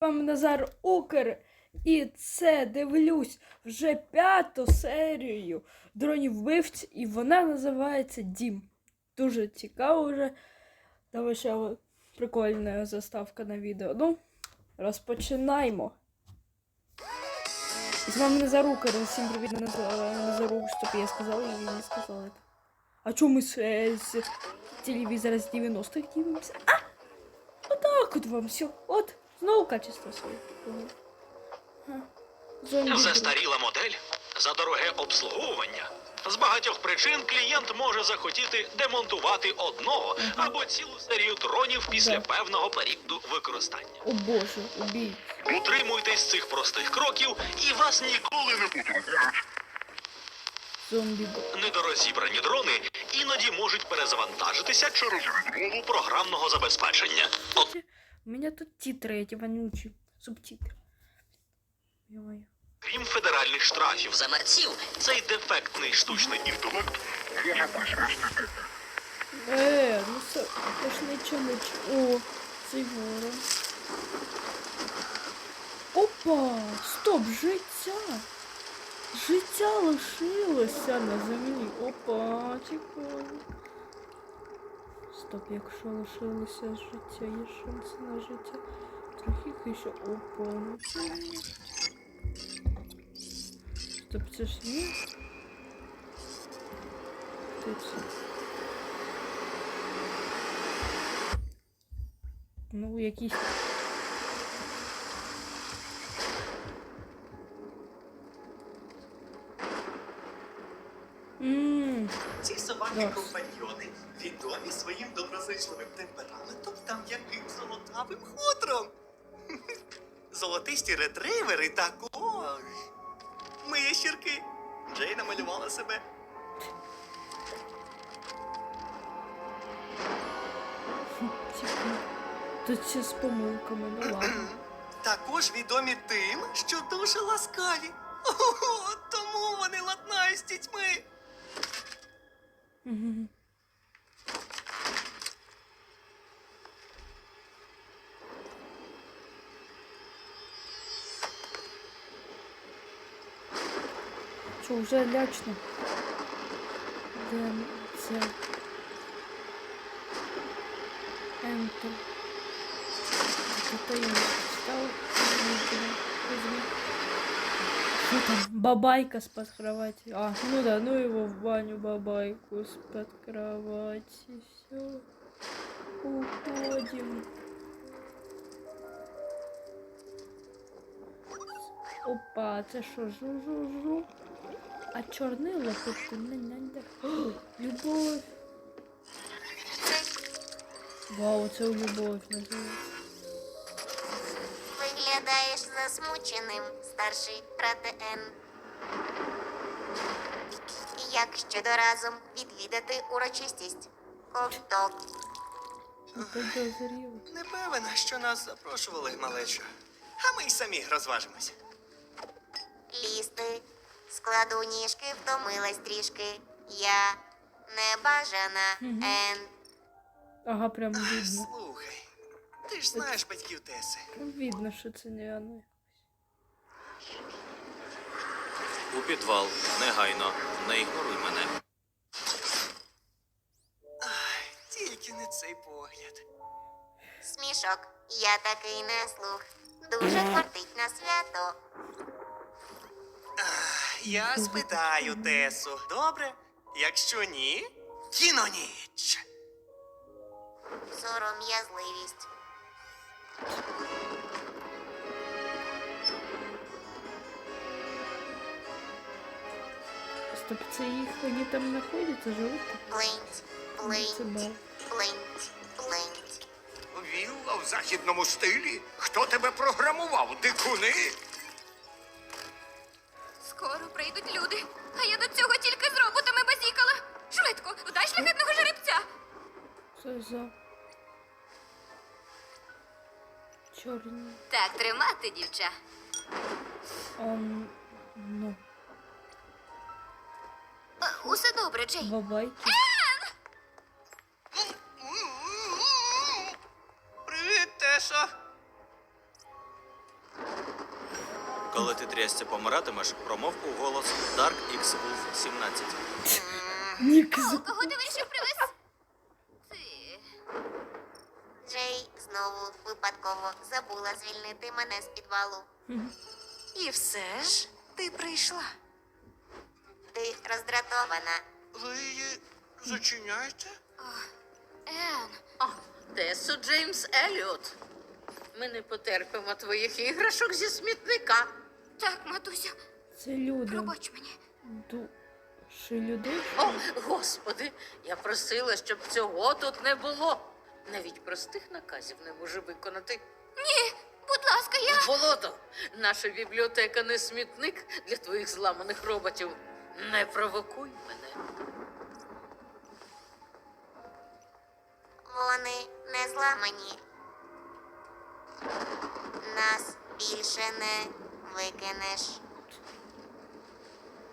Вам Назар Укр, і це дивлюсь вже п'яту серію дронів вбивць, і вона називається Дім. Дуже цікаво вже. Тому що прикольна заставка на відео. Ну, розпочинаємо. З вами Назар Укр. Всім привіт, Назар, Укр. Стоп, я сказала, і не сказала. А чому ми з, е, з телевізора з 90-х дивимося? А! Отак от вам все. От, знову качество своє. Застаріла модель за дороге обслуговування. З багатьох причин клієнт може захотіти демонтувати одного або цілу серію дронів після певного періоду використання. О боже, убій. Утримуйтесь цих простих кроків, і вас ніколи не. Зомбі. Недорозібрані дрони іноді можуть перезавантажитися через відмову програмного забезпечення. От У меня тут титры эти вонючие. Субтитры. Ё-моё. Крім федеральних штрафів за мерців, цей дефектний штучний інтелект може призвести Е, ну це, це ж нічого не ч- О, цей ворон. Опа! Стоп, життя! Життя лишилося на землі. Опа, цікаво. Стоп, якщо лишилося життя, є шанси на життя. Трохи ще. Опа. Стоп, це ж є? Хто це? Ну, якісь. Ці Да. собаки-компаньйони відомі своїм доброзичливим темпераментом та м'яким золотавим хутром. Золотисті ретривери також. Ми є щірки. Джей намалювала себе. Тут все з помилками, ну ладно. Також відомі тим, що дуже ласкаві. Ого, тому вони ладнають з дітьми. Що, вже лячно? Де це? Ентер. Це я не читав. Что там? Бабайка с-под кровати. А, ну да, ну его в баню бабайку с-под кровати. Все. Уходим. Опа, це що, жу-жу-жу? А чорнило тут не надо. О, Любов. Вау, це любов називається. Виглядаєш засмученим, старший брате Як щодо разом відвідати урочистість? Ковток. Не певен, що нас запрошували, малечо. А ми й самі розважимося. Лізти. Складу ніжки, втомилась трішки. Я небажана Мгм. Ен. Ага, прям видно. Слухай, ти ж знаєш батьків Теси. Прям видно, що це не вона. у підвал. Негайно. Не ігноруй мене. Ай, тільки не цей погляд. Смішок. Я такий не слух. Дуже кортить на свято. Я спитаю Тесу. Добре? Якщо ні, кіноніч. Сором'язливість. Стоп, це їх вони там знаходяться, живуть? Блинть, бал. блинть, блинть. Вілла в західному стилі? Хто тебе програмував, дикуни? Прийдуть люди, а я до цього тільки з роботами базікала. Швидко, вдай шляхетного жеребця. Це за. Чорні. Так тримати, дівча. Ам, ну, Е, Усе добре, Джей. бабайки. Привіт, Тесо. Коли ти трясся помиратимеш, промов у голос Dark X Wolf 17. Нік О, кого ти вирішив привез? Ти. Джей знову випадково забула звільнити мене з підвалу. І все ж ти прийшла. Ти роздратована. Ви її зачиняєте? Ен. Тесу Джеймс Еліот. Ми не потерпимо твоїх іграшок зі смітника. Так, матусю, Це люди. пробач мені. Душі людей. О, господи, я просила, щоб цього тут не було. Навіть простих наказів не можу виконати. Ні, будь ласка, я. Болото, наша бібліотека не смітник для твоїх зламаних роботів. Не провокуй мене. Вони не зламані. Нас більше не викинеш.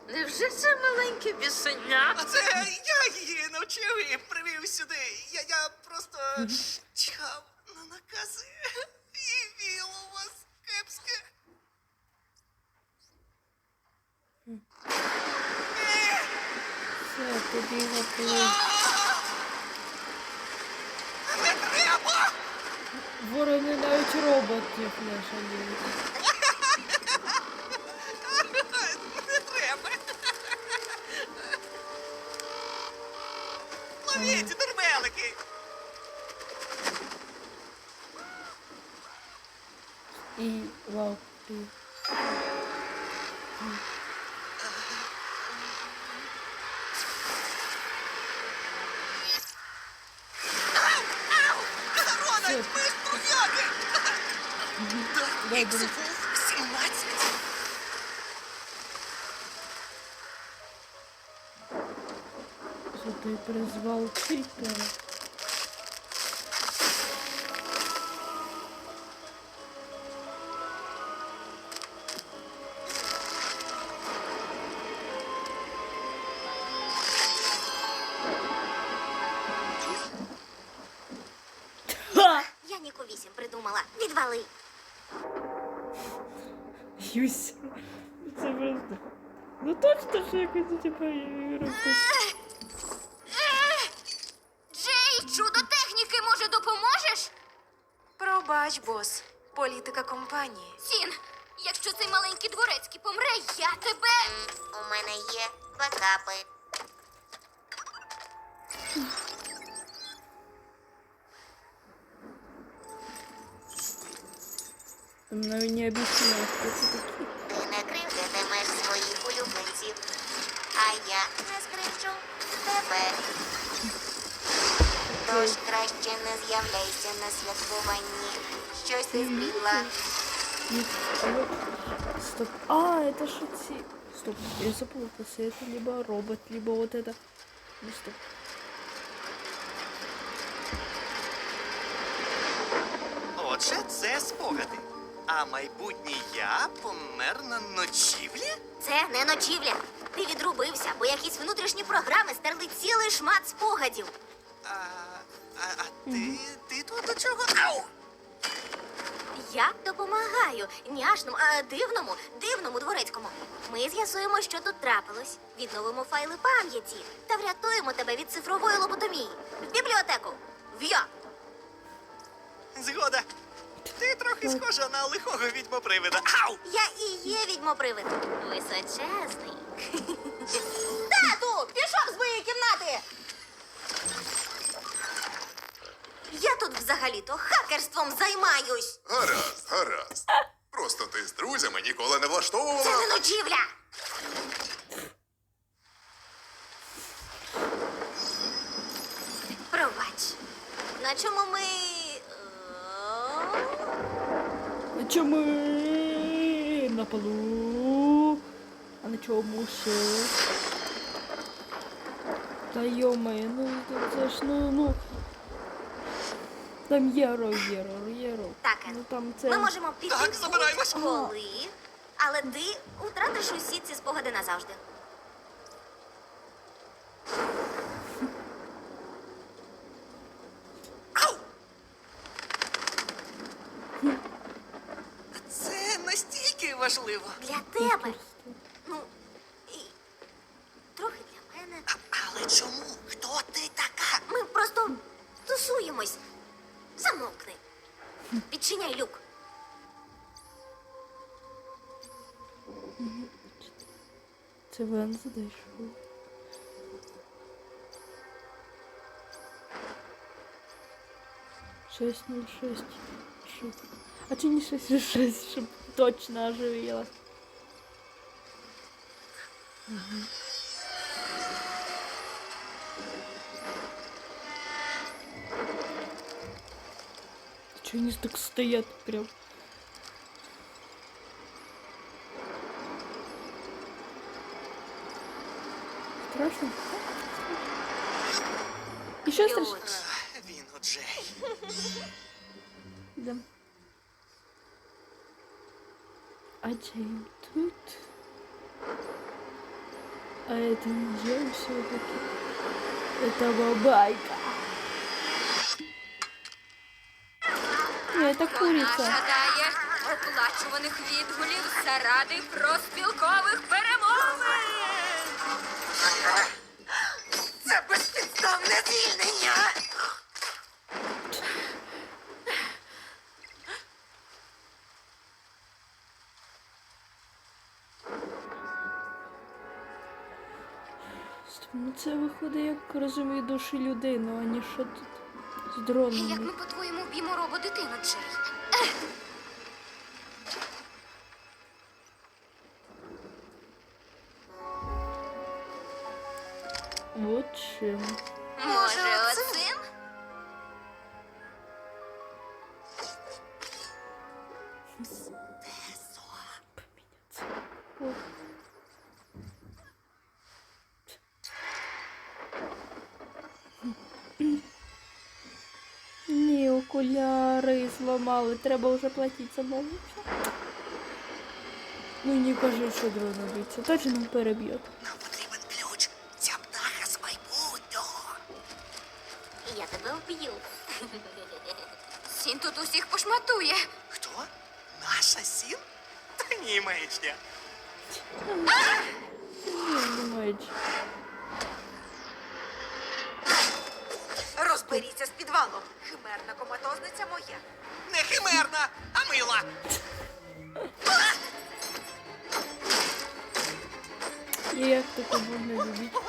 Невже це маленьке бісеня? А це я її навчив і привів сюди. Я, я просто чекав на накази. І віло у вас кепське. Все, тобі. Не треба! Ворони навіть роботів не шалюють. Не треба. Ловіть, дурмелики! І вау. І... Рональд, ми ж друзяки! Добре. Іксвулф 17. Що ти призвав кількера? Це. Ну точно ж якось типу. Джей, чудо техніки, може, допоможеш? Пробач, бос. Політика компанії. Сін, якщо цей маленький дворецький помре, я тебе. У мене є бекапи. Там не об'ясняє, хто це такі. тебе. Тож краще не з'являйся на святкуванні. Щось ти збігла. Ник, алло. Стоп. А, это же ці. Стоп, я запутался. Это либо робот, либо вот это. Ну, стоп. Отже, це спогади. А майбутній я помер на ночівлі? Це не ночівля. Ти відрубився, бо якісь внутрішні програми стерли цілий шмат спогадів. А, а, а ти, ти тут до чого? Ау! Я допомагаю няшному, а, дивному, дивному дворецькому. Ми з'ясуємо, що тут трапилось, відновимо файли пам'яті та врятуємо тебе від цифрової лоботомії. В бібліотеку. В'я! Згода. Ти трохи схожа на лихого відьмопривида. Ау! Я і є відьмопривид. Височезний. Тату! Пішов з моєї кімнати! Я тут взагалі-то хакерством займаюсь. Гаразд, гаразд. Просто ти з друзями ніколи не Це влаштовувала. не ночівля. Пробач. На чому ми. Чому на полу? А на чому ще? Та йомає, ну це- ж ну ну. Там єро, єро, єро. Так, Ну там це. Ми можемо піти Так, забираємось. коли, але ти втратиш усі ці спогади назавжди. Чому? Хто ти така? Ми просто тусуємось. Замовкни. Відчиняй люк. Це Венздей шоу. Шесть ноль шесть. А чи не шесть шесть, щоб точно оживила? Мгм. Чё они так стоят прям? Страшно? Еще страшно? Він Джей. Да. А Джейм тут? А это не Джейм все-таки. Это бабайка. Не, это Вона жадає оплачуваних відгулів заради проспілкових перемовин. Це безпідставне звільнення! Ну це виходить як розумію душі людини, а не що тут з І як ми, рободитину, Джей? Вот чим. Може, оцим? О. Ні, зламали. Треба вже платити самому. Ну не кажи, що дрон биться. Точно переб'є. Нам потрібен ключ. Ця птаха з майбутнього. Я тебе вб'ю. Сін тут усіх пошматує. Хто? Наша сін? Та ні, маячня. Розберіться з підвалом. Химерна коматозниця моя. Не а мила. Як таке можна любити?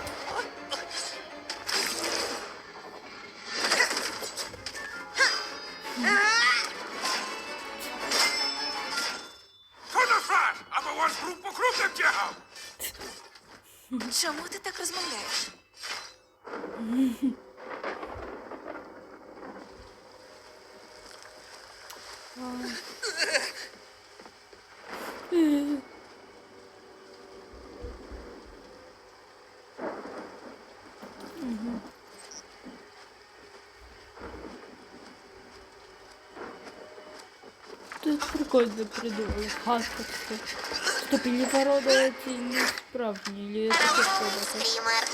Прикольно придумали. Хаска такая. Стоп, или порода эти не справжні, или это что такое? Стрімер.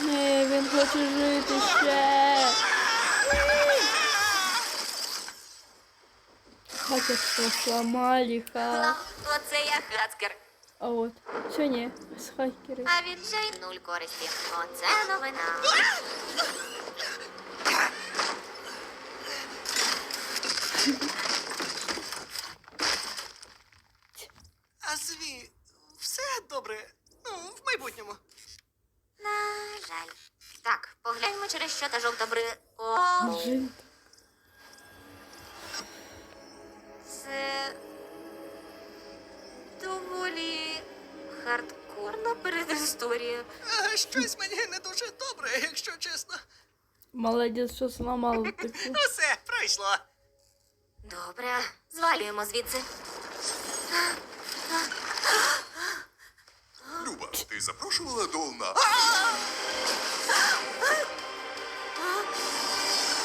Не, він хоче жити ще. Хакерство сломали, ха. Оце я хацкер. А от, все не, з хакери. А від Джей нуль користі. Оце новина. А зві, все добре. Ну, в майбутньому. На жаль. Так, погляньмо, через що та жовта бри... О, це доволі хардкорна передісторія. А, щось мені не дуже добре, якщо чесно. Молодець, що сломав таку. Усе, пройшло. Добре, звалюємо звідси. Люба, ти запрошувала Долна?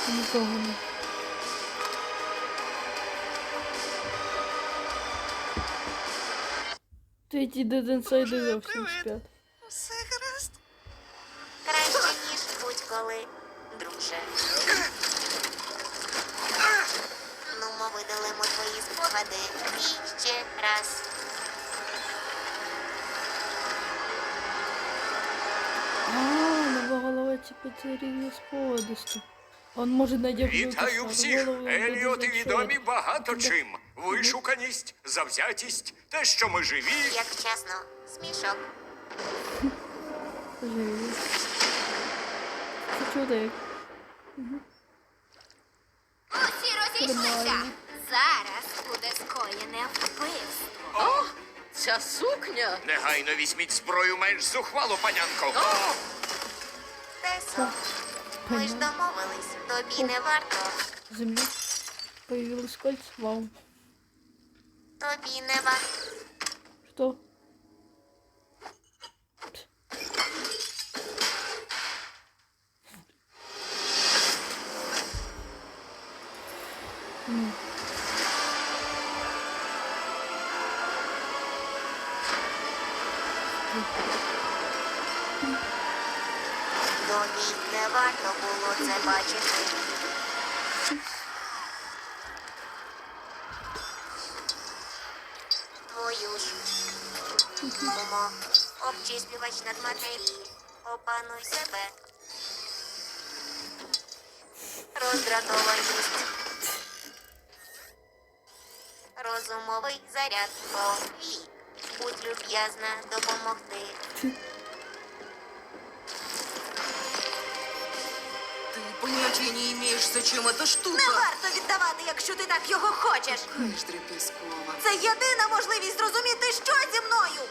Нікого не. Ти ті деденсайди зовсім спять. Все гаразд. Краще, ніж будь-коли. друже. Ну, ми видалимо твої спогади. І ще раз. А, нова голова типу це рівня сподисту. Он може Вітаю всіх! Еліоти відомі багато чим. Вишуканість, завзятість, те, що ми живі. Як чесно, смішок. Живі. Це чудик. Усі розійшлися. Зараз буде скоєне вбивство. О, ця сукня. Негайно візьміть зброю менш зухвалу, панянко. Тесо, ми ж домовились, тобі не варто. Землі Появилось кольцо. Вау. Тобі не варто. Что? М. варто було це бачити. Твою ж. Момо, обчислювач над матерії. Опануй себе. Роздратованість. Розумовий заряд. Повій. Будь люб'язна допомогти. Поняття не імієш, зачем эта штука. Не варто віддавати, якщо ти так його хочеш. Знаєш, дрепіскова. Це єдина можливість зрозуміти, що зі мною.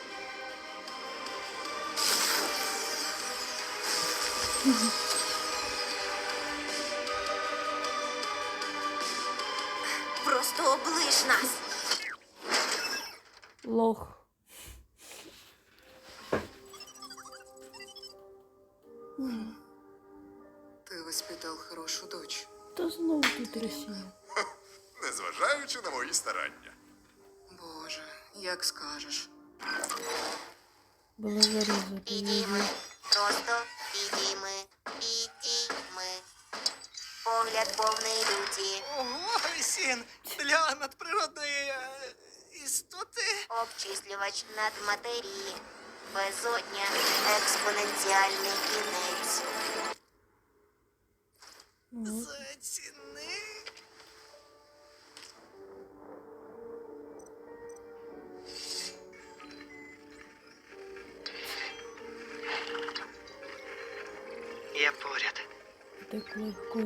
Просто облиш нас. Лох. Росія. Незважаючи на мої старання. Боже, як скажеш. Була заріза. Підійми. Просто підійми. Підійми. Погляд повний люті. Ого, сін для надприродної е, істоти. Обчислювач над матерії. Безодня. Експоненціальний кінець. Заціни.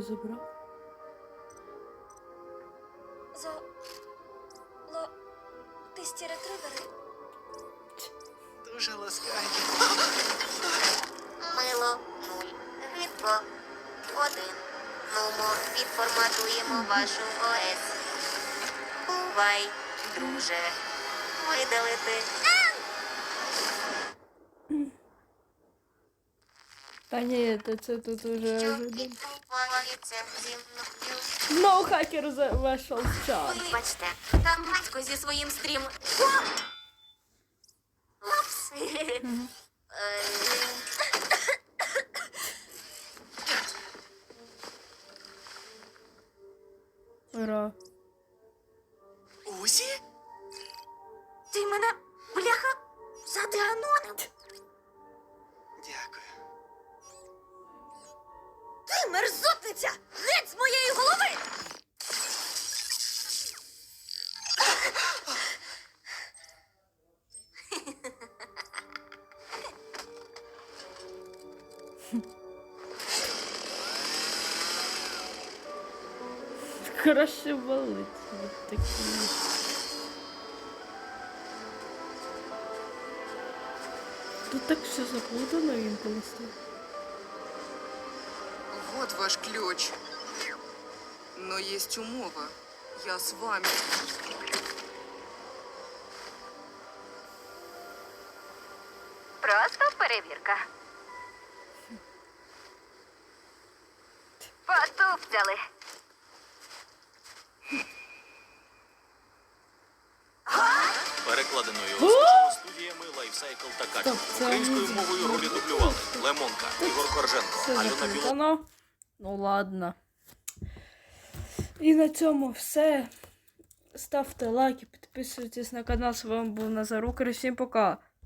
Забрав. За... Ло... Тисті ретривери. Дуже ласкаві. Мило нуль. Гидко один. Нумо відформатуємо вашу ОС. Бувай, друже. Видалити. Та ні, то це тут уже Мною? Но хакер за- в чат. Вибачте, там батько зі своїм стрім. Упс. Ура. Краще валить. Вот такі. Тут так все заплутано інколи стає. Вот ваш ключ. Но есть умова. Я с вами. Просто перевірка. Потупцяли. Перекладеною Та Качу. Українською мовою ролі дублювали Лемонка, Ігор Корженко, Альона Біло. заплутано. Ну ладно. І на цьому все. Ставте лайки, підписуйтесь на канал. З вами був Назарукер. Всім пока.